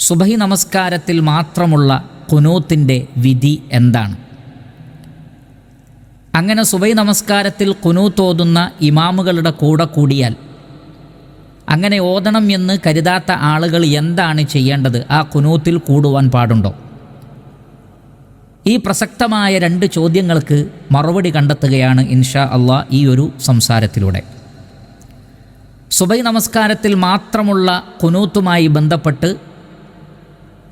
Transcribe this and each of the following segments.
സുബഹി നമസ്കാരത്തിൽ മാത്രമുള്ള കുനൂത്തിന്റെ വിധി എന്താണ്? അങ്ങനെ സുബൈ നമസ്കാരത്തിൽ കുനൂത്തോതുന്ന ഇമാമുകളുടെ കൂടെ കൂടിയാൽ അങ്ങനെ ഓതണം എന്ന് കരുതാത്ത ആളുകൾ എന്താണ് ചെയ്യേണ്ടത്? ആ കുനൂത്തിൽ കൂടുവാൻ പാടുണ്ടോ? ഈ പ്രസക്തമായ രണ്ട് ചോദ്യങ്ങൾക്ക് മറുപടി കണ്ടെത്തുകയാണ് ഇൻഷാ അള്ളാ ഈ ഒരു സംസാരത്തിലൂടെ. സുബൈ നമസ്കാരത്തിൽ മാത്രമുള്ള കുനൂത്തുമായി ബന്ധപ്പെട്ട്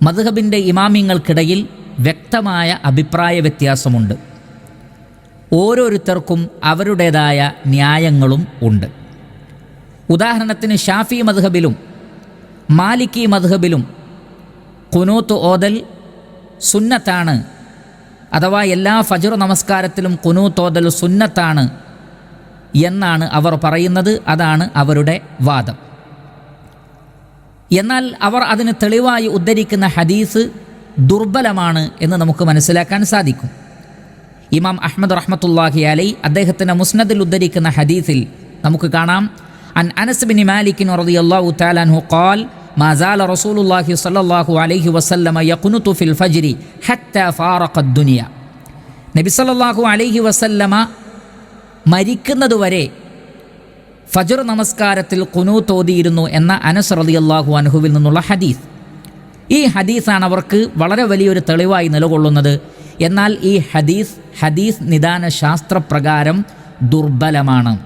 മധുഹബിന്റെ ഇമാമിങ്ങൾക്കിടയിൽ വ്യക്തമായ അഭിപ്രായ വ്യത്യാസമുണ്ട്. ഓരോരുത്തർക്കും അവരുടേതായ ന്യായങ്ങളും ഉണ്ട്. ഉദാഹരണത്തിന് ഷാഫി മധുഹബിലും മാലിക്കി മധുഹബിലും കുനൂത്ത് ഓതൽ സുന്നത്താണ്. അഥവാ എല്ലാ ഫജർ നമസ്കാരത്തിലും കുനൂത്ത് ഓതൽ സുന്നത്താണ് എന്നാണ് അവർ പറയുന്നത്. അതാണ് അവരുടെ വാദം. എന്നാൽ അവർ അതിന് തെളിവായി ഉദ്ധരിക്കുന്ന ഹദീസ് ദുർബലമാണ് എന്ന് നമുക്ക് മനസ്സിലാക്കാൻ സാധിക്കും ഇമാം അഹമ്മദ് റഹ്മത്തുല്ലാഹി അലൈ അദ്ദേഹത്തിൻ്റെ മുസ്നദിൽ ഉദ്ധരിക്കുന്ന ഹദീസിൽ നമുക്ക് കാണാം അൻ അനസ് ബിൻ മാലിക്കിൻ റളിയല്ലാഹു തആല അൻഹു ഖാൽ ما زال رسول الله صلى الله عليه وسلم يقنط في الفجر حتى فارق الدنيا നബി സല്ലല്ലാഹു അലൈഹി വസല്ലമ മരിക്കുന്നതുവരെ ഫജർ നമസ്കാരത്തിൽ കുനു ഓതിയിരുന്നു എന്ന അനസ് റളിയല്ലാഹു അൻഹുവിൽ നിന്നുള്ള ഹദീസ്. ഈ ഹദീസാണ് അവർക്ക് വളരെ വലിയൊരു തെളിവായി നിലകൊള്ളുന്നത്. എന്നാൽ ഈ ഹദീസ് ഹദീസ് നിദാന ശാസ്ത്രപ്രകാരം ദുർബലമാണ്.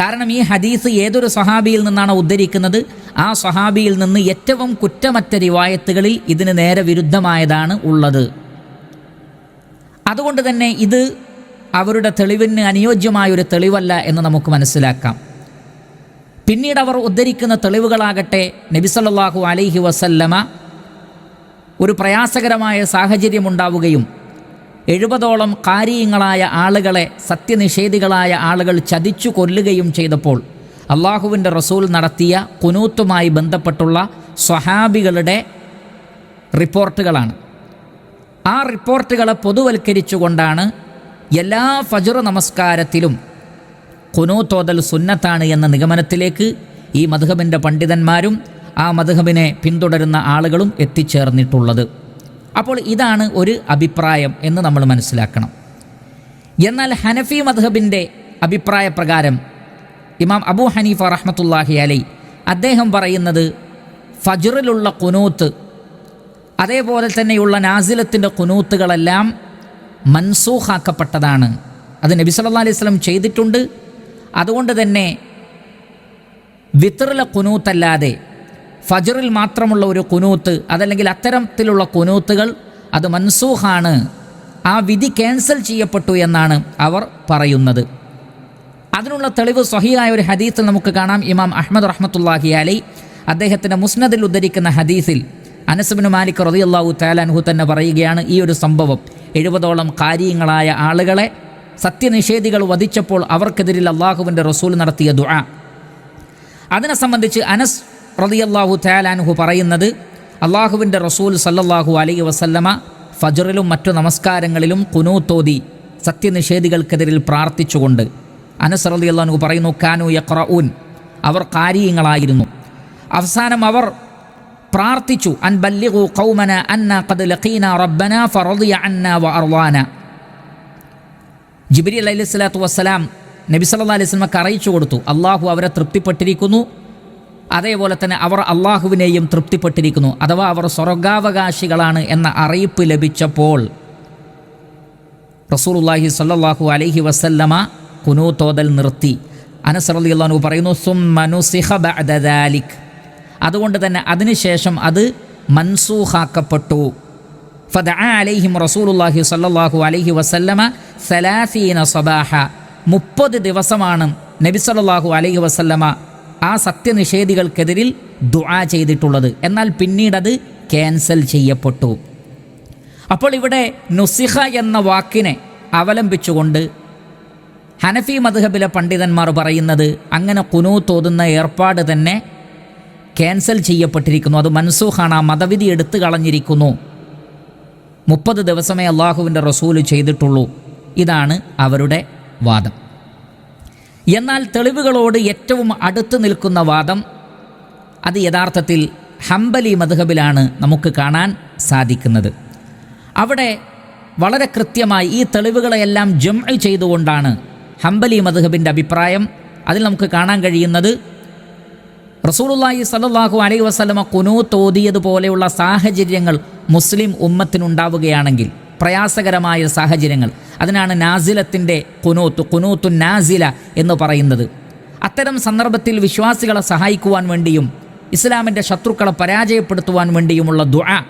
കാരണം ഈ ഹദീസ് ഏതൊരു സഹാബിയിൽ നിന്നാണ് ഉദ്ധരിക്കുന്നത്? ആ സഹാബിയിൽ നിന്ന് ഏറ്റവും കുറ്റമറ്റ റിവായത്തുകളിൽ ഇതിന് നേരെ വിരുദ്ധമായതാണ് ഉള്ളത്. അതുകൊണ്ട് തന്നെ ഇത് അവരുടെ തെളിവിന് അനുയോജ്യമായ ഒരു തെളിവല്ല എന്ന് നമുക്ക് മനസ്സിലാക്കാം. പിന്നീട് അവർ ഉദ്ധരിക്കുന്ന തെളിവുകളാകട്ടെ നബിസല്ലാഹു അലൈഹി വസല്ലമ ഒരു പ്രയാസകരമായ സാഹചര്യമുണ്ടാവുകയും എഴുപതോളം കാര്യങ്ങളായ ആളുകളെ സത്യനിഷേധികളായ ആളുകൾ ചതിച്ചു കൊല്ലുകയും ചെയ്തപ്പോൾ അള്ളാഹുവിന്റെ റസൂൽ നടത്തിയ കുനൂത്തുമായി ബന്ധപ്പെട്ടുള്ള സ്വഹാബികളുടെ റിപ്പോർട്ടുകളാണ്. ആ റിപ്പോർട്ടുകളെ പൊതുവൽക്കരിച്ചുകൊണ്ടാണ് എല്ലാ ഫജർ നമസ്കാരത്തിലും കുനൂത്തോതൽ സുന്നത്താണ് എന്ന നിഗമനത്തിലേക്ക് ഈ മധുഹബിന്റെ പണ്ഡിതന്മാരും ആ മധുഹബിനെ പിന്തുടരുന്ന ആളുകളും എത്തിച്ചേർന്നിട്ടുള്ളത്. അപ്പോൾ ഇതാണ് ഒരു അഭിപ്രായം എന്ന് നമ്മൾ മനസ്സിലാക്കണം. എന്നാൽ ഹനഫി മധുഹബിന്റെ അഭിപ്രായ പ്രകാരം ഇമാം അബു ഹനീഫ റഹ്മത്തുല്ലാഹി അലൈ അദ്ദേഹം പറയുന്നത് ഫജറിലുള്ള കുനൂത്ത് അതേപോലെ തന്നെയുള്ള നാസിലത്തിന്റെ കുനൂത്തുകളെല്ലാം മൻസൂഖാക്കപ്പെട്ടതാണ്. അത് നബി സല്ലാ അലൈഹി സ്വലം ചെയ്തിട്ടുണ്ട്. അതുകൊണ്ട് തന്നെ വിത്തറിലെ കുനൂത്തല്ലാതെ ഫജറിൽ മാത്രമുള്ള ഒരു കുനൂത്ത് അതല്ലെങ്കിൽ അത്തരത്തിലുള്ള കുനൂത്തുകൾ അത് മൻസൂഹാണ് ആ വിധി ക്യാൻസൽ ചെയ്യപ്പെട്ടു എന്നാണ് അവർ പറയുന്നത്. അതിനുള്ള തെളിവ് സഹിയായ ഒരു ഹദീസിൽ നമുക്ക് കാണാം. ഇമാം അഹമ്മദ് റഹ്മത്തുല്ലാഹി അലൈ അദ്ദേഹത്തിന്റെ മുസ്നദിൽ ഉദ്ധരിക്കുന്ന ഹദീസിൽ അനസുബിന് മാലിക് റതിയല്ലാഹു താലാൻഹു തന്നെ പറയുകയാണ് ഈ ഒരു സംഭവം. എഴുപതോളം കാര്യങ്ങളായ ആളുകളെ സത്യനിഷേധികൾ വധിച്ചപ്പോൾ അവർക്കെതിരിൽ അള്ളാഹുവിന്റെ റസൂൽ നടത്തിയ ദുആ. അതിനെ സംബന്ധിച്ച് അനസ് റതിയല്ലാഹു തയാലാൻഹു പറയുന്നത് അള്ളാഹുവിന്റെ റസൂൽ സല്ലല്ലാഹു അലൈഹി വസല്ലമ ഫജറിലും മറ്റു നമസ്കാരങ്ങളിലും കുനൂത്തോതി സത്യനിഷേധികൾക്കെതിരിൽ പ്രാർത്ഥിച്ചുകൊണ്ട് അനസ് റളിയല്ലാഹു പറയുന്നു കാനു യഖ്റഊൻ. അവർ കാര്യങ്ങളായിരുന്നു. അവസാനം അവർ പ്രാർത്ഥിച്ചു. അൻ അന്ന ഖദ് വ ജിബ്രി അലൈഹി സ്വലാത്തു വസ്സലാം നബി സല്ലാ അലൈഹി സ്വലമക്ക് അറിയിച്ചു കൊടുത്തു. അള്ളാഹു അവരെ തൃപ്തിപ്പെട്ടിരിക്കുന്നു. അതേപോലെ തന്നെ അവർ അള്ളാഹുവിനെയും തൃപ്തിപ്പെട്ടിരിക്കുന്നു. അഥവാ അവർ സ്വർഗാവകാശികളാണ് എന്ന അറിയിപ്പ് ലഭിച്ചപ്പോൾ റസൂലുല്ലാഹി സല്ലാഹു അലൈഹി വസല്ലമ കുനൂത്തോതൽ നിർത്തി. അനസറലി അള്ളഹാനു പറയുന്നു സുമ്മനുസിഹ ബഅദാലിക് അതുകൊണ്ട് തന്നെ അതിനുശേഷം അത് മൻസൂഹാക്കപ്പെട്ടു ഫദ അലൈഹിം റസൂലുല്ലാഹി സല്ലാഹു അലൈഹി വസല്ലമ സലാസീന സബാഹ. മുപ്പത് ദിവസമാണ് നബി സല്ലാഹു അലൈഹി വസല്ലമ ആ സത്യനിഷേധികൾക്കെതിരിൽ ദുആ ചെയ്തിട്ടുള്ളത്. എന്നാൽ പിന്നീടത് ക്യാൻസൽ ചെയ്യപ്പെട്ടു. അപ്പോൾ ഇവിടെ നുസിഹ എന്ന വാക്കിനെ അവലംബിച്ചുകൊണ്ട് ഹനഫി മധുഹബിലെ പണ്ഡിതന്മാർ പറയുന്നത് അങ്ങനെ കുനൂത്തോതുന്ന ഏർപ്പാട് തന്നെ ക്യാൻസൽ ചെയ്യപ്പെട്ടിരിക്കുന്നു. അത് മൻസൂഖാണ്. ആ മതവിധി എടുത്തു കളഞ്ഞിരിക്കുന്നു. മുപ്പത് ദിവസമേ അള്ളാഹുവിന്റെ റസൂൽ ചെയ്തിട്ടുള്ളൂ. ഇതാണ് അവരുടെ വാദം. എന്നാൽ തെളിവുകളോട് ഏറ്റവും അടുത്ത് നിൽക്കുന്ന വാദം അത് യഥാർത്ഥത്തിൽ ഹംബലി മധുഹബിലാണ് നമുക്ക് കാണാൻ സാധിക്കുന്നത്. അവിടെ വളരെ കൃത്യമായി ഈ തെളിവുകളെയെല്ലാം ജം ചെയ്തുകൊണ്ടാണ് ഹംബലി മധുഹബിന്റെ അഭിപ്രായം അതിൽ നമുക്ക് കാണാൻ കഴിയുന്നത് റസൂലുള്ളാഹി സല്ലല്ലാഹു അലൈ വസല്ലമ കുനൂ തോതിയതുപോലെയുള്ള സാഹചര്യങ്ങൾ മുസ്ലിം ഉമ്മത്തിനുണ്ടാവുകയാണെങ്കിൽ പ്രയാസകരമായ സാഹചര്യങ്ങൾ. അതിനാണ് നാസിലത്തിന്റെ കുനൂത്ത് കുനൂത്തു നാസില എന്ന് പറയുന്നത്. അത്തരം സന്ദർഭത്തിൽ വിശ്വാസികളെ സഹായിക്കുവാൻ വേണ്ടിയും ഇസ്ലാമിന്റെ ശത്രുക്കളെ പരാജയപ്പെടുത്തുവാൻ വേണ്ടിയുമുള്ള ദുആ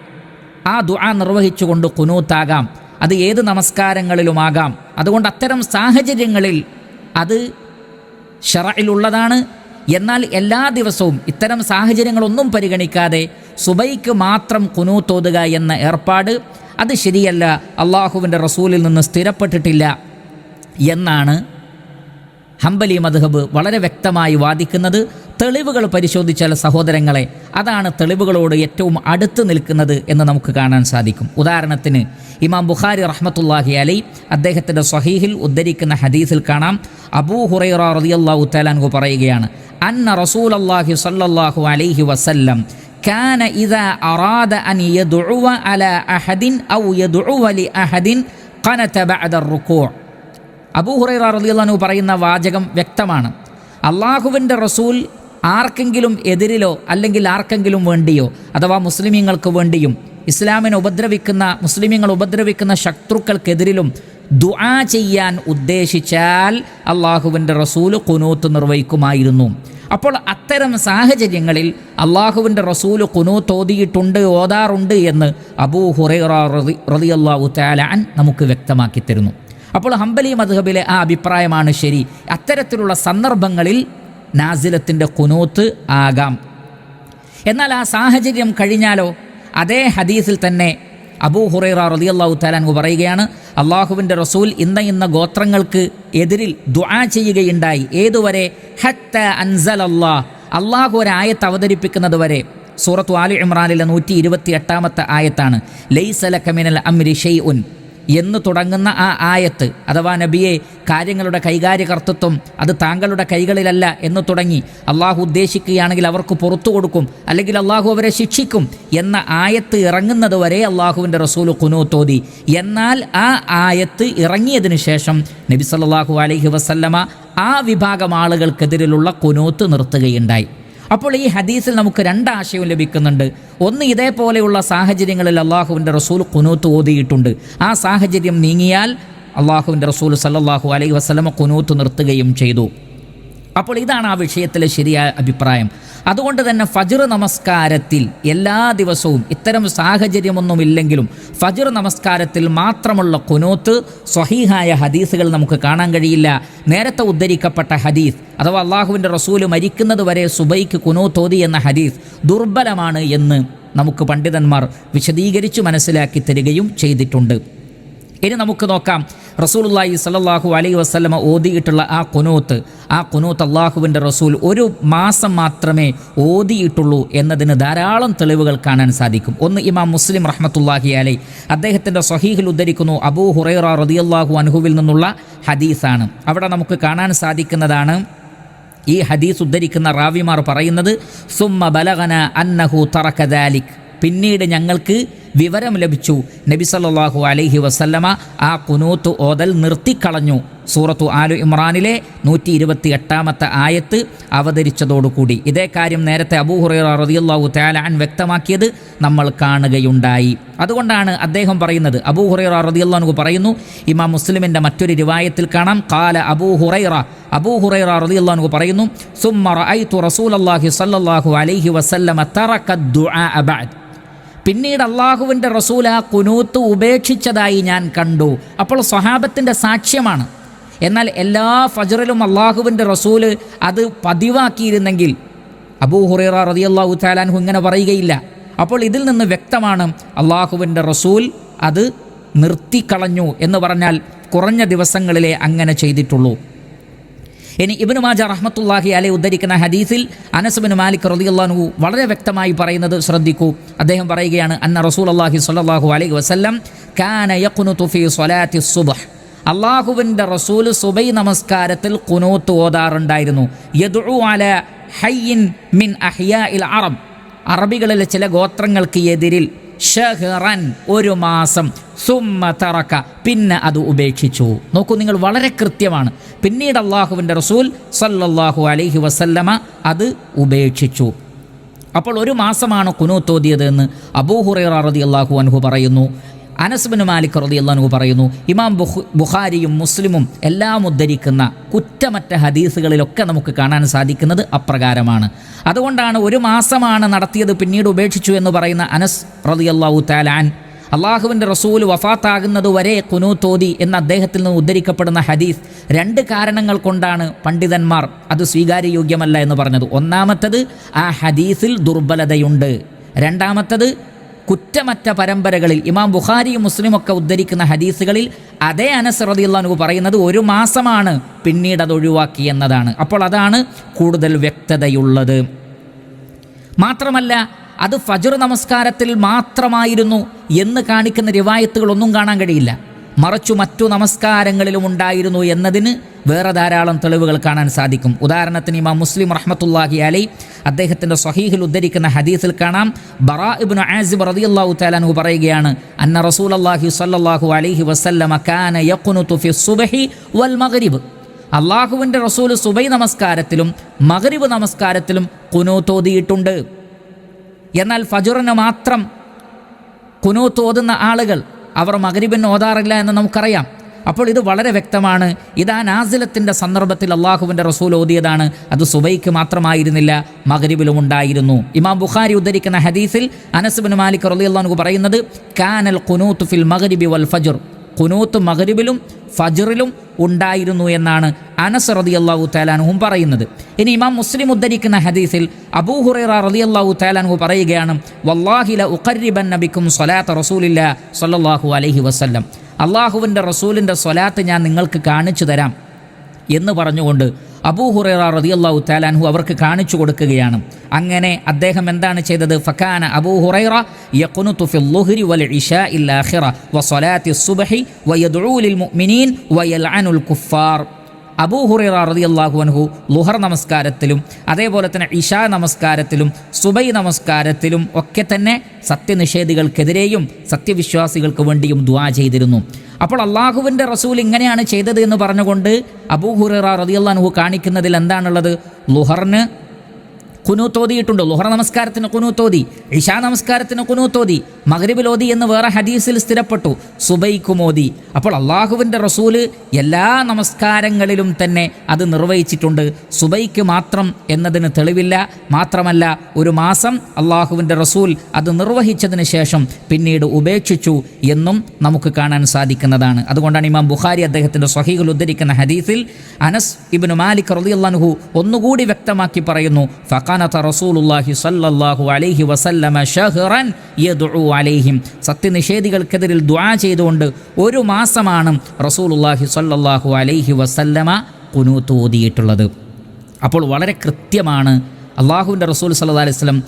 ആ ദുആ നിർവഹിച്ചുകൊണ്ട് കുനൂത്താകാം. അത് ഏത് നമസ്കാരങ്ങളിലുമാകാം. അതുകൊണ്ട് അത്തരം സാഹചര്യങ്ങളിൽ അത് ഷറയിലുള്ളതാണ് എന്നാൽ എല്ലാ ദിവസവും ഇത്തരം സാഹചര്യങ്ങളൊന്നും പരിഗണിക്കാതെ സുബൈക്ക് മാത്രം കുനൂത്തോതുക എന്ന ഏർപ്പാട് അത് ശരിയല്ല അള്ളാഹുവിന്റെ റസൂലിൽ നിന്ന് സ്ഥിരപ്പെട്ടിട്ടില്ല എന്നാണ് ഹംബലി മദ്ഹബ് വളരെ വ്യക്തമായി വാദിക്കുന്നത്. തെളിവുകൾ പരിശോധിച്ചാൽ സഹോദരങ്ങളെ അതാണ് തെളിവുകളോട് ഏറ്റവും അടുത്ത് നിൽക്കുന്നത് എന്ന് നമുക്ക് കാണാൻ സാധിക്കും. ഉദാഹരണത്തിന് ഇമാം ബുഖാരി റഹ്മത്തുല്ലാഹി അലൈ അദ്ദേഹത്തിന്റെ സ്വഹീഹിൽ ഉദ്ധരിക്കുന്ന ഹദീസിൽ കാണാം. അബൂ ഹുറൈറ റളിയല്ലാഹു തആലാൻഹു പറയുകയാണ് അന്ന റസൂൽ അള്ളാഹി സല്ലല്ലാഹു അലൈഹി വസല്ലം كان إذا أراد أن يدعو على أحد أو يدعو لأحد قنت بعد الركوع അബൂ ഹുറൈറ റളിയല്ലാഹു പറയുന്ന വാചകം വ്യക്തമാണ് അള്ളാഹുവിൻ്റെ റസൂൽ ആർക്കെങ്കിലും എതിരിലോ അല്ലെങ്കിൽ ആർക്കെങ്കിലും വേണ്ടിയോ അഥവാ മുസ്ലിമീങ്ങൾക്ക് വേണ്ടിയും ഇസ്ലാമിനെ ഉപദ്രവിക്കുന്ന മുസ്ലിമീങ്ങൾ ഉപദ്രവിക്കുന്ന ശത്രുക്കൾക്കെതിരിലും ദുആ ചെയ്യാൻ ഉദ്ദേശിച്ചാൽ അള്ളാഹുവിന്റെ റസൂൽ കുനൂത്ത് നിർവഹിക്കുമായിരുന്നു. അപ്പോൾ അത്തരം സാഹചര്യങ്ങളിൽ അള്ളാഹുവിന്റെ റസൂൽ കുനൂത്ത് ഓതിയിട്ടുണ്ട് ഓതാറുണ്ട് എന്ന് അബൂ ഹുറൈറ റതി തആല അൻ നമുക്ക് വ്യക്തമാക്കി തരുന്നു. അപ്പോൾ ഹംബലി മദ്ഹബിലെ ആ അഭിപ്രായമാണ് ശരി. അത്തരത്തിലുള്ള സന്ദർഭങ്ങളിൽ നാസിലത്തിന്റെ കുനൂത്ത് ആകാം. എന്നാൽ ആ സാഹചര്യം കഴിഞ്ഞാലോ? അതേ ഹദീസിൽ തന്നെ അബൂ ഹുറൈറ റതി അള്ളാഹു തആലാൻഹു പറയുകയാണ് അള്ളാഹുവിന്റെ റസൂൽ ഇന്ന ഇന്ന ഗോത്രങ്ങൾക്ക് എതിരിൽ ദുആ ചെയ്യുകയുണ്ടായി. ഏതുവരെ? ഹത്ത അൻസൽ അള്ളാഹ് അള്ളാഹു ഒരായത്ത് അവതരിപ്പിക്കുന്നത് വരെ സൂറത്തു ആലി ഇമ്രാനിലെ നൂറ്റി ഇരുപത്തി എട്ടാമത്തെ ആയത്താണ് ലൈസലക മിനൽ ഷെയ് ഷെയ്ഉൻ എന്ന് തുടങ്ങുന്ന ആ ആയത്ത് അഥവാ നബിയെ കാര്യങ്ങളുടെ കൈകാര്യകർത്തൃത്വം അത് താങ്കളുടെ കൈകളിലല്ല എന്ന് തുടങ്ങി അള്ളാഹു ഉദ്ദേശിക്കുകയാണെങ്കിൽ അവർക്ക് പുറത്തു കൊടുക്കും അല്ലെങ്കിൽ അള്ളാഹു അവരെ ശിക്ഷിക്കും എന്ന ആയത്ത് ഇറങ്ങുന്നത് വരെ അള്ളാഹുവിന്റെ റസൂൽ കുനൂത്തോതി എന്നാൽ ആ ആയത്ത് ഇറങ്ങിയതിന് ശേഷം നബി സല്ലല്ലാഹു അലഹി വസല്ലമ ആ വിഭാഗം ആളുകൾക്കെതിരിലുള്ള കുനൂത്ത് നിർത്തുകയുണ്ടായി. അപ്പോൾ ഈ ഹദീസിൽ നമുക്ക് രണ്ട് ആശയവും ലഭിക്കുന്നുണ്ട്. ഒന്ന് ഇതേപോലെയുള്ള സാഹചര്യങ്ങളിൽ അള്ളാഹുവിന്റെ റസൂൽ കുനൂത്ത് ഓതിയിട്ടുണ്ട്. ആ സാഹചര്യം നീങ്ങിയാൽ അള്ളാഹുവിന്റെ റസൂൽ സല്ലാഹു അലൈഹി വസ്ലമ കുനൂത്ത് നിർത്തുകയും ചെയ്തു. അപ്പോൾ ഇതാണ് ആ വിഷയത്തിലെ ശരിയായ അഭിപ്രായം. അതുകൊണ്ട് തന്നെ ഫജ്ർ നമസ്കാരത്തിൽ എല്ലാ ദിവസവും ഇത്തരം സാഹചര്യമൊന്നുമില്ലെങ്കിലും ഫജ്ർ നമസ്കാരത്തിൽ മാത്രമുള്ള കുനൂത്ത് സ്വഹീഹായ ഹദീസുകൾ നമുക്ക് കാണാൻ കഴിയില്ല. നേരത്തെ ഉദ്ധരിക്കപ്പെട്ട ഹദീസ് അഥവാ അള്ളാഹുവിന്റെ റസൂൽ മരിക്കുന്നത് വരെ സുബൈക്ക് കുനൂത്തോതി എന്ന ഹദീസ് ദുർബലമാണ് എന്ന് നമുക്ക് പണ്ഡിതന്മാർ വിശദീകരിച്ച് മനസ്സിലാക്കി തരികയും ചെയ്തിട്ടുണ്ട്. ഇനി നമുക്ക് നോക്കാം. റസൂലുള്ളാഹി സ്വല്ലല്ലാഹു അലൈ വസ്ലമ ഓതിയിട്ടുള്ള ആ കുനൂത്ത് ആ കുനൂത്ത് അള്ളാഹുവിന്റെ റസൂൽ ഒരു മാസം മാത്രമേ ഓതിയിട്ടുള്ളൂ എന്നതിന് ധാരാളം തെളിവുകൾ കാണാൻ സാധിക്കും. ഒന്ന് ഇമാം മുസ്ലിം റഹ്മത്തുല്ലാഹി അലൈ അദ്ദേഹത്തിന്റെ സ്വഹീഹിൽ ഉദ്ധരിക്കുന്നു അബൂ ഹുറൈറ റളിയല്ലാഹു അൻഹുവിൽ നിന്നുള്ള ഹദീസാണ്. അവിടെ നമുക്ക് കാണാൻ സാധിക്കുന്നതാണ് ഈ ഹദീസ് ഉദ്ധരിക്കുന്ന റാവിമാർ പറയുന്നത് സുമ്മ ബലഗന അന്നഹു തറക്കദാലിക് പിന്നീട് ഞങ്ങൾക്ക് വിവരം ലഭിച്ചു. നബി സല്ലാഹു അലൈഹി വസല്ലമ ആ കുനൂത്ത് ഓതൽ നിർത്തിക്കളഞ്ഞു. സൂറത്തു ആലു ഇമ്രാനിലെ നൂറ്റി ഇരുപത്തി എട്ടാമത്തെ ആയത്ത് അവതരിച്ചതോടുകൂടി. ഇതേ കാര്യം നേരത്തെ അബൂ ഹുറൈറ റളിയല്ലാഹു തആല അൻ വ്യക്തമാക്കിയത് നമ്മൾ കാണുകയുണ്ടായി. അതുകൊണ്ടാണ് അദ്ദേഹം പറയുന്നത്. അബൂ ഹുറൈറ റളിയല്ലാഹു പറയുന്നു ഇമാം മുസ്ലിമിന്റെ മറ്റൊരു രൂപായത്തിൽ കാണാം. കാല അബൂഹുറൈറ ഹുറൈറ. അബൂ ഹുറൈറ റളിയല്ലാഹു പറയുന്നു സുമ്മ റഅയ്തു റസൂലല്ലാഹി സല്ലാഹു അലൈഹി വസല്ലമ തറക ദുആ ബഅദ്. പിന്നീട് അള്ളാഹുവിന്റെ റസൂൽ ആ കുനൂത്ത് ഉപേക്ഷിച്ചതായി ഞാൻ കണ്ടു. അപ്പോൾ സ്വഹാബത്തിന്റെ സാക്ഷ്യമാണ്. എന്നാൽ എല്ലാ ഫജറിലും അള്ളാഹുവിന്റെ റസൂൽ അത് പതിവാക്കിയിരുന്നെങ്കിൽ അബൂ ഹുറൈറ അള്ളാഹു താലാൻഹു ഇങ്ങനെ പറയുകയില്ല. അപ്പോൾ ഇതിൽ നിന്ന് വ്യക്തമാണ് അള്ളാഹുവിന്റെ റസൂൽ അത് നിർത്തിക്കളഞ്ഞു എന്ന് പറഞ്ഞാൽ കുറഞ്ഞ ദിവസങ്ങളിലെ അങ്ങനെ ചെയ്തിട്ടുള്ളൂ. ഇനി ഇബ്നു മാജ റഹ്മത്തുല്ലാഹി അലൈ ഉദ്ധരിക്കുന്ന ഹദീസിൽ അനസുബിൻ മാലിക് റളിയല്ലാഹു വളരെ വ്യക്തമായി പറയുന്നത് ശ്രദ്ധിക്കൂ. അദ്ദേഹം പറയുകയാണ് അന്ന റസൂൽ അള്ളാഹി സ്വല്ലല്ലാഹു അലൈഹി വസ്ലം കാന യഖ്നുതു തുഫി സ്വലാത്തി സുബഹ്. അള്ളാഹുവിന്റെ റസൂൽ സുബൈ നമസ്കാരത്തിൽ കുനൂത്ത് ഓതാറുണ്ടായിരുന്നു. അല മിൻ അറബ്. അറബികളിലെ ചില ഗോത്രങ്ങൾക്ക് എതിരിൽ ഒരു മാസം. സുമ തറക്ക. പിന്നെ അത് ഉപേക്ഷിച്ചു. നോക്കൂ നിങ്ങൾ വളരെ കൃത്യമാണ്. പിന്നീട് അള്ളാഹുവിന്റെ റസൂൽ സല്ലല്ലാഹു അലൈഹി വസല്ലമ അത് ഉപേക്ഷിച്ചു. അപ്പോൾ ഒരു മാസമാണ് കുനൂത്തോതിയത് എന്ന് അബൂഹുറൈറ റതി അള്ളാഹു അൻഹു പറയുന്നു. അനസ്ബിന് മാലിക് റതി അള്ളാഹു പറയുന്നു ഇമാം ബുഖ് ബുഖാരിയും മുസ്ലിമും എല്ലാം ഉദ്ധരിക്കുന്ന കുറ്റമറ്റ ഹദീസുകളിലൊക്കെ നമുക്ക് കാണാൻ സാധിക്കുന്നത് അപ്രകാരമാണ്. അതുകൊണ്ടാണ് ഒരു മാസമാണ് നടത്തിയത് പിന്നീട് ഉപേക്ഷിച്ചു എന്ന് പറയുന്ന അനസ് റതി അള്ളാഹു താലാൻ അള്ളാഹുവിന്റെ റസൂൽ വഫാത്താകുന്നത് വരെ തോതി എന്ന അദ്ദേഹത്തിൽ നിന്ന് ഉദ്ധരിക്കപ്പെടുന്ന ഹദീസ് രണ്ട് കാരണങ്ങൾ കൊണ്ടാണ് പണ്ഡിതന്മാർ അത് സ്വീകാര്യയോഗ്യമല്ല എന്ന് പറഞ്ഞത്. ഒന്നാമത്തത് ആ ഹദീസിൽ ദുർബലതയുണ്ട്. രണ്ടാമത്തത് കുറ്റമറ്റ പരമ്പരകളിൽ ഇമാം ബുഖാരിയും മുസ്ലിമൊക്കെ ഉദ്ധരിക്കുന്ന ഹദീസുകളിൽ അതേ അനസ് റളിയല്ലാഹു പറയുന്നത് ഒരു മാസമാണ് പിന്നീട് അത് ഒഴിവാക്കി എന്നതാണ്. അപ്പോൾ അതാണ് കൂടുതൽ വ്യക്തതയുള്ളത്. മാത്രമല്ല അത് ഫജുർ നമസ്കാരത്തിൽ മാത്രമായിരുന്നു എന്ന് കാണിക്കുന്ന റിവായത്തുകളൊന്നും കാണാൻ കഴിയില്ല. മറിച്ചു മറ്റു നമസ്കാരങ്ങളിലും ഉണ്ടായിരുന്നു എന്നതിന് വേറെ ധാരാളം തെളിവുകൾ കാണാൻ സാധിക്കും. ഉദാഹരണത്തിന് ഇമാം മുസ്ലിം റഹ്മത്തുല്ലാഹി അലൈ അദ്ദേഹത്തിന്റെ സ്വഹീഹിൽ ഉദ്ധരിക്കുന്ന ഹദീസിൽ കാണാം. ബറാ ഇബ്നു ആസിബ് റളിയല്ലാഹു താലാൻഹു പറയുകയാണ് അന്ന റസൂലല്ലാഹി സ്വല്ലല്ലാഹു അലൈഹി വസല്ലമ കാന വൽ മഗ്രിബ്. അള്ളാഹുവിന്റെ റസൂൽ സുബൈ നമസ്കാരത്തിലും മഗ്രിബ് നമസ്കാരത്തിലും കുനൂത്തോതിയിട്ടുണ്ട് എന്നാൽ ഫജുറിന് മാത്രം കുനൂത്തോതുന്ന ആളുകൾ അവർ മകരിബൻ ഓതാറില്ല എന്ന് നമുക്കറിയാം. അപ്പോൾ ഇത് വളരെ വ്യക്തമാണ്. ഇത് ആ നാസിലത്തിന്റെ സന്ദർഭത്തിൽ അള്ളാഹുവിന്റെ റസൂൽ ഓതിയതാണ്. അത് സുബൈക്ക് മാത്രമായിരുന്നില്ല മകരിബിലും ഉണ്ടായിരുന്നു. ഇമാം ബുഖാരി ഉദ്ധരിക്കുന്ന ഹദീസിൽ അനസുബിൻ മാലിക് റളിയല്ലാഹു പറയുന്നത് കാനൽ കുനൂത്ത് ഫിൽ മകരിബി വൽ ഫജുർ. കുനൂത്ത് മകരിബിലും ഫജറിലും ഉണ്ടായിരുന്നു എന്നാണ്. അനസ് റളിയല്ലാഹു തആലാനുഹും പറയുന്നത്. ഇനി ഇമാം മുസ്ലിം ഉദ്ധരിക്കുന്ന ഹദീസിൽ അബൂ ഹുറൈറ റളിയല്ലാഹു തആലാനുഹു പറയുകയാണ് വല്ലാഹി ഉഖരിബൻ നബിക്കും സൊലാത്ത് റസൂലില്ല സല്ലാഹു അലൈഹി വസല്ലം. അള്ളാഹുവിന്റെ റസൂലിന്റെ സ്വലാത്ത് ഞാൻ നിങ്ങൾക്ക് കാണിച്ചു തരാം. എന്ന് പറഞ്ഞുകൊണ്ട് അബൂ ഹുറൈറ റളിയല്ലാഹു തആലാൻഹു അവർക്ക് കാണിച്ചു കൊടുക്കുകയാണ്. അങ്ങനെ അദ്ദേഹം എന്താണ് ചെയ്തത്? ഫക്കാന അബൂ ഹുറൈറ യഖ്നുതു ഫിൽ ളുഹ്രി വൽ ഇശാഇൽ ആഖിറ വസലാത്തി സുബ്ഹി വയദ്ഉ ലിൽ മുഅ്മിനീൻ വയൽഅനുൽ കുഫാർ. അബൂ ഹുറൈറ റളിയല്ലാഹു അൻഹു ലുഹർ നമസ്കാരത്തിലും അതേപോലെ തന്നെ ഇഷാ നമസ്കാരത്തിലും സുബൈ നമസ്കാരത്തിലും ഒക്കെ തന്നെ സത്യനിഷേധികൾക്കെതിരെയും സത്യവിശ്വാസികൾക്ക് വേണ്ടിയും ദ്വാ ചെയ്തിരുന്നു. അപ്പോൾ അള്ളാഹുവിന്റെ റസൂൽ ഇങ്ങനെയാണ് ചെയ്തത് എന്ന് പറഞ്ഞുകൊണ്ട് അബൂ ഹുറൈറ റളിയല്ലാഹു കാണിക്കുന്നതിൽ എന്താണുള്ളത്? ലുഹറിന് കുനൂത്തോതിയിട്ടുണ്ട്? ലുഹറ നമസ്കാരത്തിന് കുനൂത്തോതി ഇഷാ നമസ്കാരത്തിന് കുനൂത്തോതി ഓതി എന്ന് വേറെ ഹദീസിൽ സ്ഥിരപ്പെട്ടു സുബൈക്കുമോതി അപ്പോൾ അള്ളാഹുവിന്റെ റസൂൽ എല്ലാ നമസ്കാരങ്ങളിലും തന്നെ അത് നിർവഹിച്ചിട്ടുണ്ട്. സുബൈക്ക് മാത്രം എന്നതിന് തെളിവില്ല. മാത്രമല്ല ഒരു മാസം അള്ളാഹുവിന്റെ റസൂൽ അത് നിർവഹിച്ചതിന് ശേഷം പിന്നീട് ഉപേക്ഷിച്ചു എന്നും നമുക്ക് കാണാൻ സാധിക്കുന്നതാണ്. അതുകൊണ്ടാണ് ഇമാം ബുഖാരി അദ്ദേഹത്തിന്റെ സ്വഹീകൾ ഉദ്ധരിക്കുന്ന ഹദീസിൽ അനസ് ഇബ്നു മാലിക് റളിയല്ലാഹു ഒന്നുകൂടി വ്യക്തമാക്കി പറയുന്നു ഫഖാനത റസൂലുല്ലാഹി സ്വല്ലല്ലാഹു അലൈഹി വസല്ലമ ഷഹ്റൻ യദ്ഉ അലൈഹിം. സത്യനിഷേധികൾക്കെതിരിൽ ദുആ ചെയ്തുകൊണ്ട് ഒരു മാസമാണ് റസൂലുള്ളാഹി സ്വല്ലല്ലാഹു അലൈഹി വസല്ലമ കുനൂത്ത് ഓതിയിട്ടുള്ളത്. അപ്പോൾ വളരെ കൃത്യമാണ് അള്ളാഹുവിന്റെ റസൂൽ സല്ലാ അലൈഹി വസല്ലം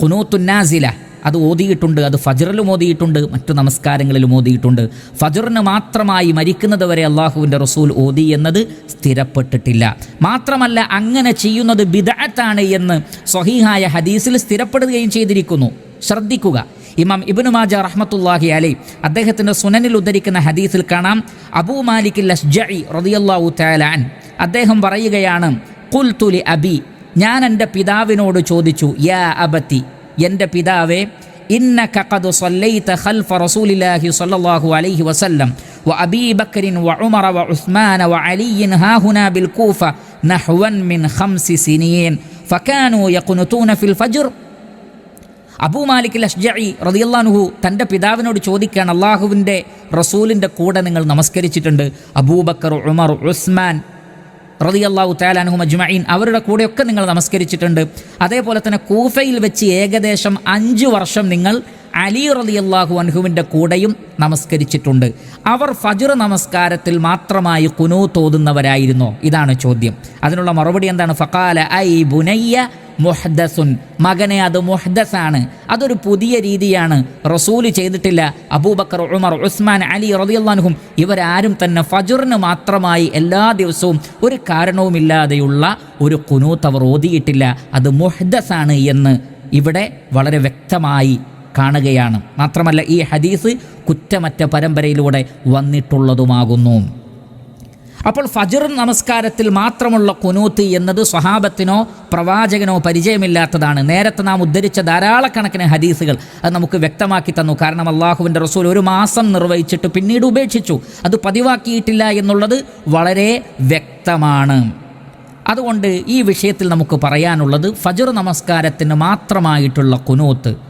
കുനൂത്തുന്നാസില അത് ഓതിയിട്ടുണ്ട് അത് ഫജറിലും ഓതിയിട്ടുണ്ട് മറ്റു നമസ്കാരങ്ങളിലും ഓതിയിട്ടുണ്ട്. ഫജറിന് മാത്രമായി മരിക്കുന്നത് വരെ അള്ളാഹുവിന്റെ റസൂൽ ഓതി എന്നത് സ്ഥിരപ്പെട്ടിട്ടില്ല. മാത്രമല്ല അങ്ങനെ ചെയ്യുന്നത് ബിദാത്താണ് എന്ന് സ്വഹീഹായ ഹദീസിൽ സ്ഥിരപ്പെടുകയും ചെയ്തിരിക്കുന്നു. ശ്രദ്ധിക്കുക. ഇമാം ഇബ്നു മാജ റഹ്മത്തുല്ലാഹി അലൈ അദ്ദേഹത്തിന്റെ സുനനിൽ ഉദ്ധരിക്കുന്ന ഹദീസിൽ കാണാം. അബൂ മാലിക് ലഷ്ജി റളിയല്ലാഹു തആല അൻ അദ്ദേഹം പറയുകയാണ് കുൽ തുലി അബി. ഞാൻ എന്റെ പിതാവിനോട് ചോദിച്ചു യാ അബത്തി എൻ്റെ പിതാവേ إنك قد صليت خلف رسول الله صلى الله عليه وسلم وأبي بكر وعمر وعثمان وعلي ها هنا بالكوفة نحوا من خمس سنين فكانوا يقنطون في الفجر അബൂ മാലിക് ലഷ്ജഇ റളിയല്ലാഹു തൻ്റെ പിതാവിനോട് ചോദിക്കുകയാണ് അള്ളാഹുവിൻ്റെ റസൂലിൻ്റെ കൂടെ നിങ്ങൾ നമസ്കരിച്ചിട്ടുണ്ട് അബൂബക്കർ ഉമർ ഉസ്മാൻ റളിയല്ലാഹു തആലാൻഹു മജ്മഈൻ അവരുടെ കൂടെയൊക്കെ നിങ്ങൾ നമസ്കരിച്ചിട്ടുണ്ട്. അതേപോലെ തന്നെ കൂഫയിൽ വെച്ച് ഏകദേശം അഞ്ച് വർഷം നിങ്ങൾ അലി റളിയല്ലാഹു അൻഹുവിന്റെ കൂടെയും നമസ്കരിച്ചിട്ടുണ്ട്. അവർ ഫജ്ർ നമസ്കാരത്തിൽ മാത്രമായി കുനു തോതുന്നവരായിരുന്നോ. ഇതാണ് ചോദ്യം. അതിനുള്ള മറുപടി എന്താണ്? ഫക്കാല ഐ ബുനയ്യ മുഹ്ദസുൻ മകനെ അത് മുഹ്ദസാണ് അതൊരു പുതിയ രീതിയാണ്. റസൂൽ ചെയ്തിട്ടില്ല. അബൂബക്കർ ഉമർ ഉസ്മാൻ അലി റളിയല്ലാഹും ഇവരാരും തന്നെ ഫജുറിന് മാത്രമായി എല്ലാ ദിവസവും ഒരു കാരണവുമില്ലാതെയുള്ള ഒരു കുനൂത്ത് അവർ ഓതിയിട്ടില്ല. അത് മുഹ്ദസാണ് എന്ന് ഇവിടെ വളരെ വ്യക്തമായി കാണുകയാണ്. മാത്രമല്ല ഈ ഹദീസ് കുറ്റമറ്റ പരമ്പരയിലൂടെ വന്നിട്ടുള്ളതുമാകുന്നു. അപ്പോൾ ഫജർ നമസ്കാരത്തിൽ മാത്രമുള്ള കുനൂത്ത് എന്നത് സ്വഹാബത്തിനോ പ്രവാചകനോ പരിചയമില്ലാത്തതാണ്. നേരത്തെ നാം ഉദ്ധരിച്ച ധാരാളക്കണക്കിന് ഹദീസുകൾ അത് നമുക്ക് വ്യക്തമാക്കി തന്നു. കാരണം അള്ളാഹുവിന്റെ റസൂൽ ഒരു മാസം നിർവഹിച്ചിട്ട് പിന്നീട് ഉപേക്ഷിച്ചു. അത് പതിവാക്കിയിട്ടില്ല എന്നുള്ളത് വളരെ വ്യക്തമാണ്. അതുകൊണ്ട് ഈ വിഷയത്തിൽ നമുക്ക് പറയാനുള്ളത് ഫജർ നമസ്കാരത്തിന് മാത്രമായിട്ടുള്ള കുനൂത്ത്.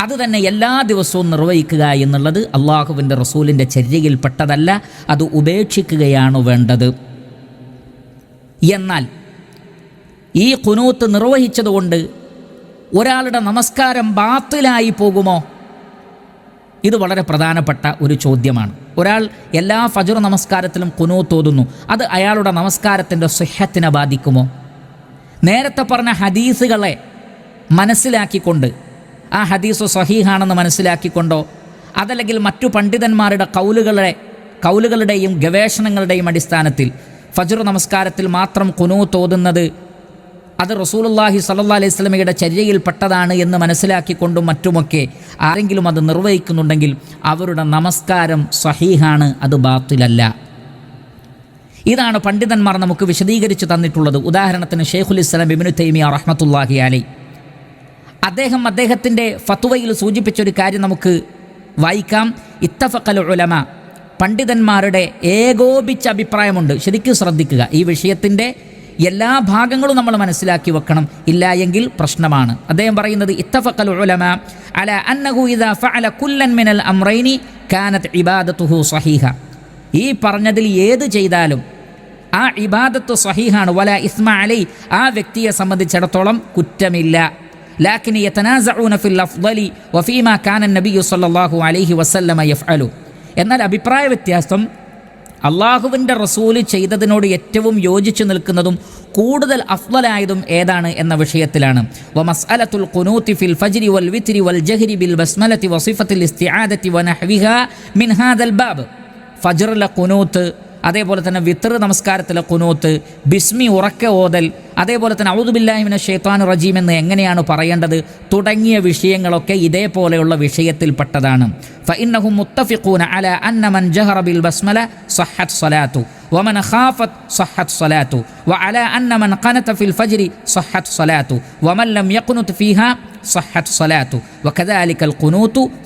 അത് തന്നെ എല്ലാ ദിവസവും നിർവഹിക്കുക എന്നുള്ളത് അള്ളാഹുവിന്റെ റസൂലിന്റെ ചര്യയിൽപ്പെട്ടതല്ല അത് ഉപേക്ഷിക്കുകയാണ് വേണ്ടത്. എന്നാൽ ഈ കുനൂത്ത് നിർവഹിച്ചതുകൊണ്ട് ഒരാളുടെ നമസ്കാരം ബാത്തിലായി പോകുമോ? ഇത് വളരെ പ്രധാനപ്പെട്ട ഒരു ചോദ്യമാണ്. ഒരാൾ എല്ലാ ഫജർ നമസ്കാരത്തിലും കുനൂത്തോതുന്നു അത് അയാളുടെ നമസ്കാരത്തിന്റെ സുഹത്തിനെ ബാധിക്കുമോ? നേരത്തെ പറഞ്ഞ ഹദീസുകളെ മനസ്സിലാക്കിക്കൊണ്ട് ആ ഹദീസ് സഹീഹാണെന്ന് മനസ്സിലാക്കിക്കൊണ്ടോ? അതല്ലെങ്കിൽ മറ്റു പണ്ഡിതന്മാരുടെ കൗലുകളെ കൗലുകളുടെയും ഗവേഷണങ്ങളുടെയും അടിസ്ഥാനത്തിൽ ഫജർ നമസ്കാരത്തിൽ മാത്രം കുനു തോതുന്നത് അത് റസൂലുല്ലാഹി സല്ലാ അലൈഹി സ്വലമയുടെ ചര്യയിൽപ്പെട്ടതാണ് എന്ന് മനസ്സിലാക്കിക്കൊണ്ടും മറ്റുമൊക്കെ ആരെങ്കിലും അത് നിർവഹിക്കുന്നുണ്ടെങ്കിൽ അവരുടെ നമസ്കാരം സഹീഹാണ് അത് ബാത്തിലല്ല. ഇതാണ് പണ്ഡിതന്മാർ നമുക്ക് വിശദീകരിച്ച് തന്നിട്ടുള്ളത്. ഉദാഹരണത്തിന് ഷെയ്ഖുൽ ഇസ്ലാം ഇബിനു തൈമിയ റഹ്മത്തുല്ലാഹി അലൈ അദ്ദേഹം അദ്ദേഹത്തിന്റെ ഫത്തുവയിൽ സൂചിപ്പിച്ചൊരു കാര്യം നമുക്ക് വായിക്കാം. ഇത്തഫക്കൽ ഉലമ പണ്ഡിതന്മാരുടെ ഏകോപിച്ച അഭിപ്രായമുണ്ട്. ശരിക്കും ശ്രദ്ധിക്കുക ഈ വിഷയത്തിന്റെ എല്ലാ ഭാഗങ്ങളും നമ്മൾ മനസ്സിലാക്കി വെക്കണം. ഇല്ല എങ്കിൽ പ്രശ്നമാണ്. അദ്ദേഹം പറയുന്നത് ഇത്തഫക്കൽ ഉലമ അല അന്നഹു ഇദാ ഫഅല കുല്ലൻ മിനൽ അംറൈനി കാനത്ത് ഇബാദത്തുഹു സഹീഹ. ഈ പറഞ്ഞതിൽ ഏത് ചെയ്താലും ആ ഇബാദത്ത് സഹീഹാണ്. വല ഇസ്മ അലൈ ആ വ്യക്തിയെ സംബന്ധിച്ചിടത്തോളം കുറ്റമില്ല. ലാക്കിൻ യതനാസഊന ഫിൽ അഫ്ദലി വഫീമ കാനൻ നബിയു സല്ലല്ലാഹു അലൈഹി വസല്ലമ യഫ്അലു. എന്നാൽ അഭിപ്രായ വ്യത്യാസം അള്ളാഹുവിന്റെ റസൂൽ ചെയ്തതിനോട് ഏറ്റവും യോജിച്ചു നിൽക്കുന്നതും കൂടുതൽ അഫ്വലായതും ഏതാണ് എന്ന വിഷയത്തിലാണ്. വ മസ്അലത്തുൽ ഖുനൂത്തി ഫിൽ ഫജ്രി വൽ വിത്രി വൽ ജഹ്രി ബിൽ ബസ്മലത്തി വസിഫത്തിൽ ഇസ്തിആദത്തി വനഹ്വിഹ മിൻ ഹാദൽ ബാബ്. ഫജ്റിലെ ഖുനൂത്ത് അതേപോലെ തന്നെ വിത്തർ നമസ്കാരത്തിലെ കുനൂത്ത് ബിസ്മി ഉറക്ക ഓതൽ അതേപോലെ തന്നെ ഔദുബില്ലാഹിമിനെ ഷെയ്ത്താൻ റജീം എന്ന് എങ്ങനെയാണ് പറയേണ്ടത് തുടങ്ങിയ വിഷയങ്ങളൊക്കെ ഇതേപോലെയുള്ള വിഷയത്തിൽപ്പെട്ടതാണ് ഫഇന്നഹും മുത്തഫിഖൂന അല അന്ന മൻ ജഹറ ബിൽ ബസ്മല സഹത്ത് സ്വലാത്തു ومن خافت صحت صلاته وعلى أن من قنت في الفجر صحت صلاته ومن لم يقنت فيها സഹത്ത് സലാത്തു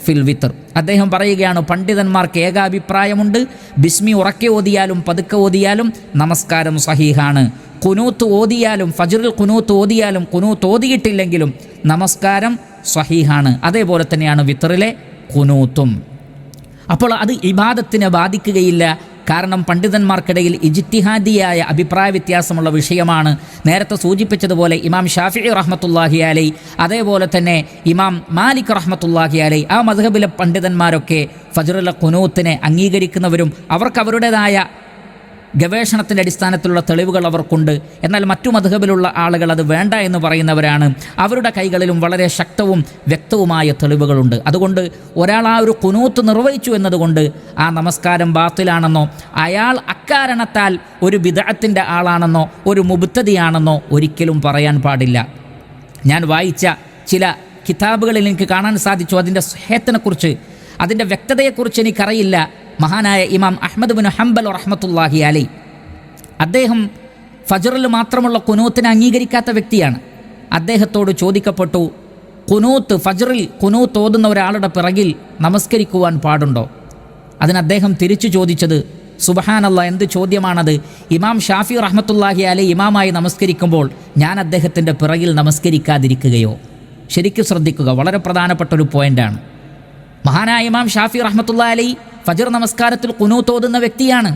ഫിൽ വിത്തർ അദ്ദേഹം പറയുകയാണ് പണ്ഡിതന്മാർക്ക് ഏകാഭിപ്രായമുണ്ട്. ബിസ്മി ഉറക്കെ ഓതിയാലും പതുക്കെ ഓതിയാലും നമസ്കാരം സഹീഹാണ്. കുനൂത്ത് ഓതിയാലും ഫജറിൽ കുനൂത്ത് ഓതിയാലും കുനൂത്ത് ഓതിയിട്ടില്ലെങ്കിലും നമസ്കാരം സഹീഹാണ്. അതേപോലെ തന്നെയാണ് വിത്തറിലെ കുനൂത്തും അപ്പോൾ അത് ഇബാദത്തിനെ ബാധിക്കുകയില്ല കാരണം പണ്ഡിതന്മാർക്കിടയിൽ ഇജിത്തിഹാദിയായ അഭിപ്രായ വ്യത്യാസമുള്ള വിഷയമാണ് നേരത്തെ സൂചിപ്പിച്ചതുപോലെ ഇമാം ഷാഫി റഹ്മത്തുല്ലാഹി അലൈ അതേപോലെ തന്നെ ഇമാം മാലിക് റഹ്മത്തുല്ലാഹി അലൈ. ആ മധുഹബിലെ പണ്ഡിതന്മാരൊക്കെ ഫജറുല കുനൂത്തിനെ അംഗീകരിക്കുന്നവരും അവർക്ക് അവരുടേതായ ഗവേഷണത്തിന്റെ അടിസ്ഥാനത്തിലുള്ള തെളിവുകൾ അവർക്കുണ്ട്. എന്നാൽ മറ്റു മധുഹബിലുള്ള ആളുകൾ അത് വേണ്ട എന്ന് പറയുന്നവരാണ്. അവരുടെ കൈകളിലും വളരെ ശക്തവും വ്യക്തവുമായ തെളിവുകളുണ്ട്. അതുകൊണ്ട് ഒരാൾ ആ ഒരു കുനൂത്ത് നിർവഹിച്ചു എന്നതുകൊണ്ട് ആ നമസ്കാരം ബാത്തിലാണെന്നോ അയാൾ അക്കാരണത്താൽ ഒരു വിദഗ്ധത്തിന്റെ ആളാണെന്നോ ഒരു മുബുത്തതിയാണെന്നോ ഒരിക്കലും പറയാൻ പാടില്ല. ഞാൻ വായിച്ച ചില കിതാബുകളിൽ എനിക്ക് കാണാൻ സാധിച്ചു. അതിന്റെ സ്നേഹത്തിനെക്കുറിച്ച് അതിന്റെ വ്യക്തതയെക്കുറിച്ച് എനിക്കറിയില്ല. മഹാനായ ഇമാം അഹമ്മദ് ബിൻ ഹംബൽ റഹ്മത്തുല്ലാഹി അലൈ അദ്ദേഹം ഫജറിൽ മാത്രമുള്ള കുനൂത്തിനെ അംഗീകരിക്കാത്ത വ്യക്തിയാണ്. അദ്ദേഹത്തോട് ചോദിക്കപ്പെട്ടു കുനൂത്ത് ഫജറിൽ കുനൂത്ത് ഓതുന്ന ഒരാളുടെ പിറകിൽ നമസ്കരിക്കുവാൻ പാടുണ്ടോ? അതിന് അദ്ദേഹം തിരിച്ചു ചോദിച്ചത് സുബഹാനല്ല എന്ത് ചോദ്യമാണത്? ഇമാം ഷാഫി റഹ്മത്തുല്ലാഹി അലൈ ഇമാമായി നമസ്കരിക്കുമ്പോൾ ഞാൻ അദ്ദേഹത്തിന്റെ പിറകിൽ നമസ്കരിക്കാതിരിക്കുകയോ? ശരിക്കും ശ്രദ്ധിക്കുക വളരെ പ്രധാനപ്പെട്ട ഒരു പോയിന്റാണ് മഹാനായ ഇമാം ഷാഫി റഹ്മത്തുള്ള അലൈ ഫജർ നമസ്കാരത്തിൽ കുനു തോതുന്ന വ്യക്തിയാണ്.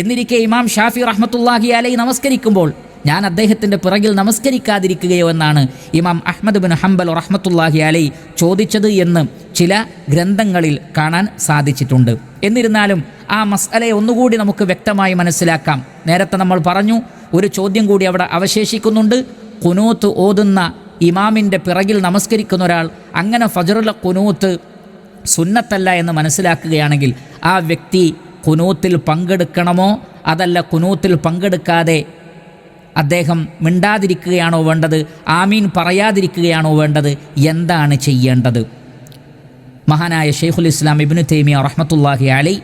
എന്നിരിക്കെ ഇമാം ഷാഫി റഹ്മത്തുല്ലാഹി അലൈ നമസ്കരിക്കുമ്പോൾ ഞാൻ അദ്ദേഹത്തിന്റെ പിറകിൽ നമസ്കരിക്കാതിരിക്കുകയോ എന്നാണ് ഇമാം അഹമ്മദ് ബിൻ ഹംബൽ റഹ്മത്തുല്ലാഹി അലൈ ചോദിച്ചത് എന്ന് ചില ഗ്രന്ഥങ്ങളിൽ കാണാൻ സാധിച്ചിട്ടുണ്ട്. എന്നിരുന്നാലും ആ മസ്അലയെ ഒന്നുകൂടി നമുക്ക് വ്യക്തമായി മനസ്സിലാക്കാം. നേരത്തെ നമ്മൾ പറഞ്ഞു ഒരു ചോദ്യം കൂടി അവിടെ അവശേഷിക്കുന്നുണ്ട്. കുനൂത്ത് ഓതുന്ന ഇമാമിന്റെ പിറകിൽ നമസ്കരിക്കുന്ന ഒരാൾ അങ്ങനെ ഫജറുള്ള കുനൂത്ത് സുന്നത്തല്ല എന്ന് മനസ്സിലാക്കുകയാണെങ്കിൽ ആ വ്യക്തി കുനൂത്തിൽ പങ്കെടുക്കണമോ? അതല്ല കുനൂത്തിൽ പങ്കെടുക്കാതെ അദ്ദേഹം മിണ്ടാതിരിക്കുകയാണോ വേണ്ടത്? ആമീൻ പറയാതിരിക്കുകയാണോ വേണ്ടത്? എന്താണ് ചെയ്യേണ്ടത്? മഹാനായ ഷെയ്ഖുൽ ഇസ്ലാം ഇബ്നു തൈമിയ റഹ്മത്തുല്ലാഹി അലി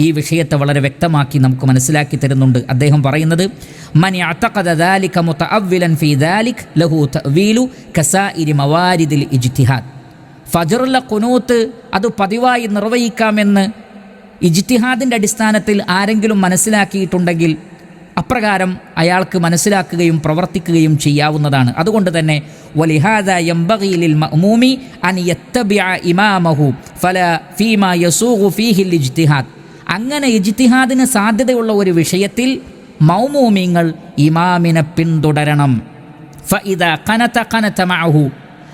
ഈ വിഷയത്തെ വളരെ വ്യക്തമാക്കി നമുക്ക് മനസ്സിലാക്കി തരുന്നുണ്ട്. അദ്ദേഹം പറയുന്നത് മനി അത്തഖദ ദാലിക മുതഅവ്വിലൻ ഫീ ദാലിക് ലഹു തഅവീലു കസായിരി മവാരിദിൽ ഇജ്തിഹാദ്. ഫജറുള്ള കുനൂത്ത് അത് പതിവായി നിർവഹിക്കാമെന്ന് ഇജ്തിഹാദിന്റെ അടിസ്ഥാനത്തിൽ ആരെങ്കിലും മനസ്സിലാക്കിയിട്ടുണ്ടെങ്കിൽ അപ്രകാരം അയാൾക്ക് മനസ്സിലാക്കുകയും പ്രവർത്തിക്കുകയും ചെയ്യാവുന്നതാണ്. അതുകൊണ്ട് തന്നെ അൻ ഇമാമഹു ഫല ഇജ്തിഹാദ്. അങ്ങനെ ഇജ്തിഹാദിന് സാധ്യതയുള്ള ഒരു വിഷയത്തിൽ മൗമൂമിങ്ങൾ ഇമാമിനെ പിന്തുടരണം. മഅഹു.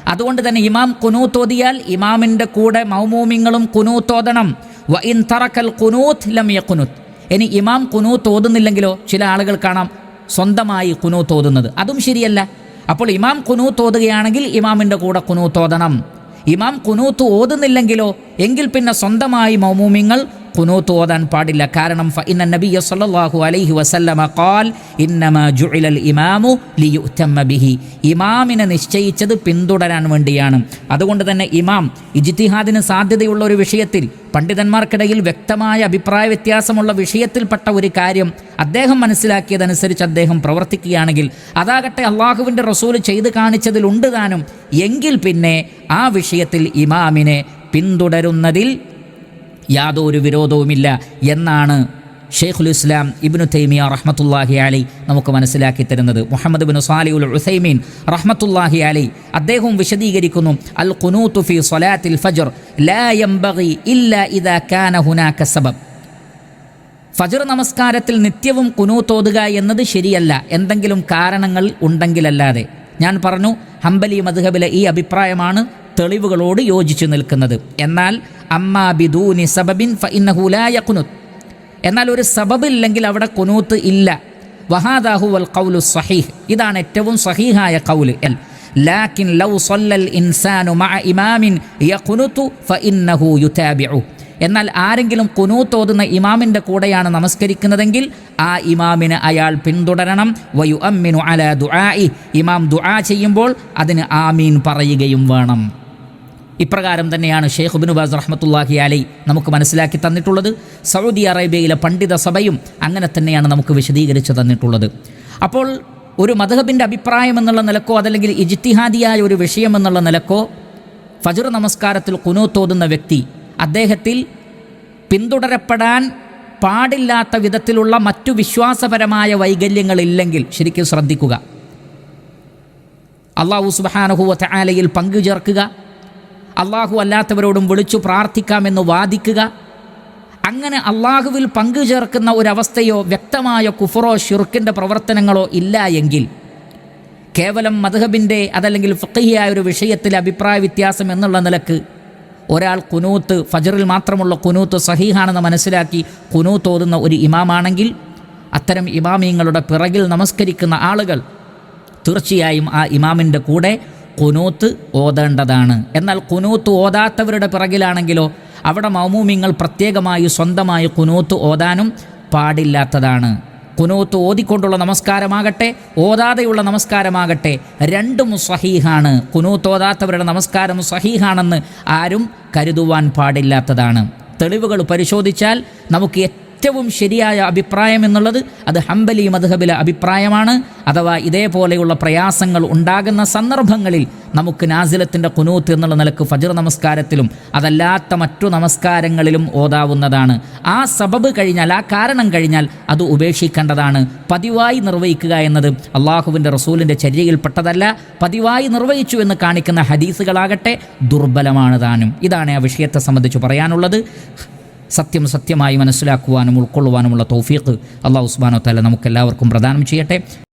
അതുകൊണ്ട് തന്നെ ഇമാം കുനൂത്തോതിയാൽ ഇമാമിന്റെ കൂടെ മൗമൂമിങ്ങളും കുനൂത്തോതണം വ ഇൻ തറക്കൽ കുനൂത്ത് ലം കുനൂത്ത് ഇനി ഇമാം കുനൂത്ത് ഓതുന്നില്ലെങ്കിലോ ചില ആളുകൾ കാണാം സ്വന്തമായി കുനൂത്ത് ഓതുന്നത് അതും ശരിയല്ല. അപ്പോൾ ഇമാം കുനൂത്ത് ഓതുകയാണെങ്കിൽ ഇമാമിന്റെ കൂടെ കുനൂത്ത് ഓതണം ഇമാം കുനൂത്ത് ഓതുന്നില്ലെങ്കിലോ എങ്കിൽ പിന്നെ സ്വന്തമായി മൗമൂമിങ്ങൾ കുനൂത്ത് ഓതാൻ പാടില്ല. കാരണം ഇന്ന നബിയ സല്ലല്ലാഹു അലൈഹി വസല്ലമ കാൽ ഇന്നമ ജുഇലൽ ഇമാമു ലിയുത്തമ്മ ബിഹി. ഇമാമിനെ നിശ്ചയിച്ചത് പിന്തുടരാൻ വേണ്ടിയാണ്. അതുകൊണ്ട് തന്നെ ഇമാം ഇജ്തിഹാദിന് സാധ്യതയുള്ള ഒരു വിഷയത്തിൽ പണ്ഡിതന്മാർക്കിടയിൽ വ്യക്തമായ അഭിപ്രായ വ്യത്യാസമുള്ള വിഷയത്തിൽപ്പെട്ട ഒരു കാര്യം അദ്ദേഹം മനസ്സിലാക്കിയതനുസരിച്ച് അദ്ദേഹം പ്രവർത്തിക്കുകയാണെങ്കിൽ അതാകട്ടെ അള്ളാഹുവിന്റെ റസൂൽ ചെയ്ത് കാണിച്ചതിലുണ്ട് താനും. എങ്കിൽ പിന്നെ ആ വിഷയത്തിൽ ഇമാമിനെ പിന്തുടരുന്നതിൽ യാതൊരു വിരോധവുമില്ല എന്നാണ് ഷെയ്ഖുൽ ഇസ്ലാം ഇബ്നു തൈമിയ റഹ്മത്തുല്ലാഹി അലി നമുക്ക് മനസ്സിലാക്കി തരുന്നത്. മുഹമ്മദ് ബിൻ സാലിഉൽ ഉസൈമീൻ റഹ്മത്തുല്ലാഹി അലി അദ്ദേഹം വിശദീകരിക്കുന്നു അൽ ഖുനൂത്തു ഫി സ്വലാത്തിൽ ഫജർ ലാ യംബഗി ഇല്ല ഇദാ കാന ഹുനാക സബബ്. ഫജർ നമസ്കാരത്തിൽ നിത്യവും കുനൂത്തോതുക എന്നത് ശരിയല്ല എന്തെങ്കിലും കാരണങ്ങൾ ഉണ്ടെങ്കിലല്ലാതെ. ഞാൻ പറഞ്ഞു ഹംബലി മധുഹബിലെ ഈ അഭിപ്രായമാണ് തെളിവുകളോട് യോജിച്ചു നിൽക്കുന്നത്. എന്നാൽ അമ്മാ ബിദൂനി സബബിൻ ഫ കുനുത്ത് എന്നാൽ ഒരു സബബില്ലെങ്കിൽ അവിടെ കുനൂത്ത് ഇല്ല. വഹാദാഹു വൽ കൗലു സഹീഹ്. ഇതാണ് ഏറ്റവും സഹീഹായ കൗൽ എൽ. ലാക്കിൻ ലൗ സൊല്ലൽ ഇൻസാനു മഅ ഇമാമിൻ യഖുനുതു ഫഇന്നഹു യുതാബിഉ. എന്നാൽ ആരെങ്കിലും കുനൂത്ത് ഓതുന്ന ഇമാമിന്റെ കൂടെയാണ് നമസ്കരിക്കുന്നതെങ്കിൽ ആ ഇമാമിന് അയാൾ പിന്തുടരണം. വയു അമ്മിനു അല ദുആഇ. ഇമാം ദുആ ചെയ്യുമ്പോൾ അതിന് ആമീൻ പറയുകയും വേണം. ഇപ്രകാരം തന്നെയാണ് ഷെയ്ഖ് ബിൻ ബാസ് റഹ്മത്തുല്ലാഹി അലൈ നമുക്ക് മനസ്സിലാക്കി തന്നിട്ടുള്ളത്. സൗദി അറേബ്യയിലെ പണ്ഡിത സഭയും അങ്ങനെ തന്നെയാണ് നമുക്ക് വിശദീകരിച്ച് തന്നിട്ടുള്ളത്. അപ്പോൾ ഒരു മധഹബിന്റെ അഭിപ്രായം എന്നുള്ള നിലക്കോ അതല്ലെങ്കിൽ ഇജ്തിഹാദിയായ ഒരു വിഷയം എന്നുള്ള നിലക്കോ ഫജുർ നമസ്കാരത്തിൽ കുനൂത്തോതുന്ന വ്യക്തി അദ്ദേഹത്തിൽ പിന്തുടരപ്പെടാൻ പാടില്ലാത്ത വിധത്തിലുള്ള മറ്റു വിശ്വാസപരമായ വൈകല്യങ്ങളില്ലെങ്കിൽ ശരിക്കും ശ്രദ്ധിക്കുക. അള്ളാഹു സുബാനഹുവ പങ്കു ചേർക്കുക. അള്ളാഹു അല്ലാത്തവരോടും വിളിച്ചു പ്രാർത്ഥിക്കാമെന്ന് വാദിക്കുക. അങ്ങനെ അള്ളാഹുവിൽ പങ്കു ചേർക്കുന്ന ഒരവസ്ഥയോ വ്യക്തമായ കുഫറോ ഷിർക്കിന്റെ പ്രവർത്തനങ്ങളോ ഇല്ല എങ്കിൽ കേവലം മധുഹബിന്റെ അതല്ലെങ്കിൽ ഫക്കഹിയായ ഒരു വിഷയത്തിൽ അഭിപ്രായ വ്യത്യാസം എന്നുള്ള നിലയ്ക്ക് ഒരാൾ കുനൂത്ത് ഫജറിൽ മാത്രമുള്ള കുനൂത്ത് സഹീഹാണെന്ന് മനസ്സിലാക്കി കുനൂത്ത് ഓതുന്ന ഒരു ഇമാമാണെങ്കിൽ അത്തരം ഇമാമിയങ്ങളുടെ പിറകിൽ നമസ്കരിക്കുന്ന ആളുകൾ തീർച്ചയായും ആ ഇമാമിന്റെ കൂടെ കുനൂത്ത് ഓതേണ്ടതാണ്. എന്നാൽ കുനൂത്ത് ഓതാത്തവരുടെ പിറകിലാണെങ്കിലോ അവിടെ മൗമൂമിങ്ങൾ പ്രത്യേകമായി സ്വന്തമായി കുനൂത്ത് ഓതാനും പാടില്ലാത്തതാണ്. കുനൂത്ത് ഓതിക്കൊണ്ടുള്ള നമസ്കാരമാകട്ടെ ഓതാതെയുള്ള നമസ്കാരമാകട്ടെ രണ്ടും സഹീഹാണ്. കുനൂത്ത് ഓതാത്തവരുടെ നമസ്കാരം സഹീഹാണെന്ന് ആരും കരുതുവാൻ പാടില്ലാത്തതാണ്. തെളിവുകൾ പരിശോധിച്ചാൽ നമുക്ക് ഏറ്റവും ശരിയായ അഭിപ്രായം എന്നുള്ളത് അത് ഹംബലി മധുഹബിലെ അഭിപ്രായമാണ്. അഥവാ ഇതേപോലെയുള്ള പ്രയാസങ്ങൾ ഉണ്ടാകുന്ന സന്ദർഭങ്ങളിൽ നമുക്ക് നാസിലത്തിന്റെ കുനൂത്ത് എന്നുള്ള നിലയ്ക്ക് ഫജർ നമസ്കാരത്തിലും അതല്ലാത്ത മറ്റു നമസ്കാരങ്ങളിലും ഓതാവുന്നതാണ്. ആ സബബ് കഴിഞ്ഞാൽ ആ കാരണം കഴിഞ്ഞാൽ അത് ഉപേക്ഷിക്കേണ്ടതാണ്. പതിവായി നിർവഹിക്കുക എന്നത് അള്ളാഹുവിന്റെ റസൂലിന്റെ ചര്യയിൽപ്പെട്ടതല്ല. പതിവായി നിർവഹിച്ചു എന്ന് കാണിക്കുന്ന ഹദീസുകളാകട്ടെ ദുർബലമാണ് താനും. ഇതാണ് ആ വിഷയത്തെ സംബന്ധിച്ച് പറയാനുള്ളത്. സത്യം സത്യമായി മനസ്സിലാക്കുവാനും ഉൾക്കൊള്ളുവാനുമുള്ള തൗഫീഖ് അള്ളാഹു ഉസ്മാനോ തല നമുക്കെല്ലാവർക്കും പ്രദാനം ചെയ്യട്ടെ.